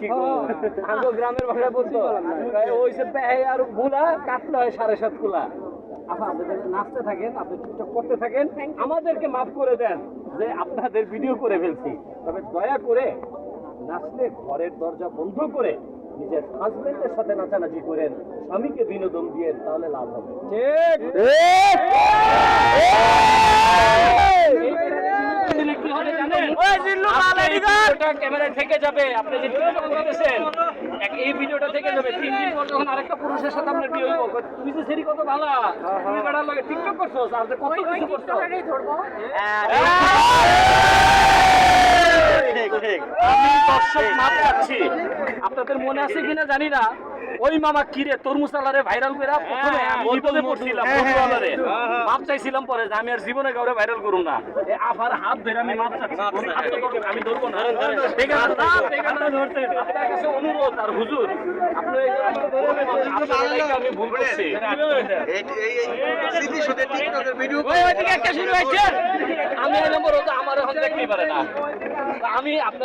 কি আঙ্গো গ্রামের ভাষায় বলতো ওই সে পেহে আরগুলা কাটলে হয় সাড়ে সাত কুলা। আপা আপনাদের নাচতে থাকেন আপনি টিকটক করতে থাকেন আমাদেরকে মাফ করে দেন যে আপনাদের ভিডিও করে ফেলছি। তবে দয়া করে নাচলে ঘরের দরজা বন্ধ করে নিজের হাজবেন্ডের সাথে নাচানাচি করেন স্বামীকে বিনোদন দিয়ে তাহলে লাভ হবে। ঠিক। ক্যামেরায় থেকে যাবে আপনি যে ভিডিওটা করতেছেন এক- এই ভিডিওটা থেকে যাবে। তিন দিন পর যখন আরেকটা পুরুষের সাথে আপনার বিয়ে হইব তুমি তো সেরি কত ভালো তুমি বেড়ার লাগে টিকটক করছ আর যে কত কিছু করছ। আমি দর্শক মাপ চাচ্ছি আপনাদের মনে আছে কিনা জানি না ওই মামা কিরে তরমুজ আলারে ভাইরাল করে প্রথমে আমি বিপদে পড়ছিলাম বন্ধু আলারে। মাপ চাইছিলাম পরে যে আমি আর জীবনে কাউরে ভাইরাল করুম না। এ আফার হাত ধরে আমি মাপ চাচ্ছি। হাত আমি ধরবো না। আপনার কাছে অনুরোধ আর হুজুর আপনি আমি ভুল করছি। ওই ওইদিকে একটা শুরু হয়েছে। আমি এই নম্বর আমার এখন দেখতেই পারে না। আমি আপনার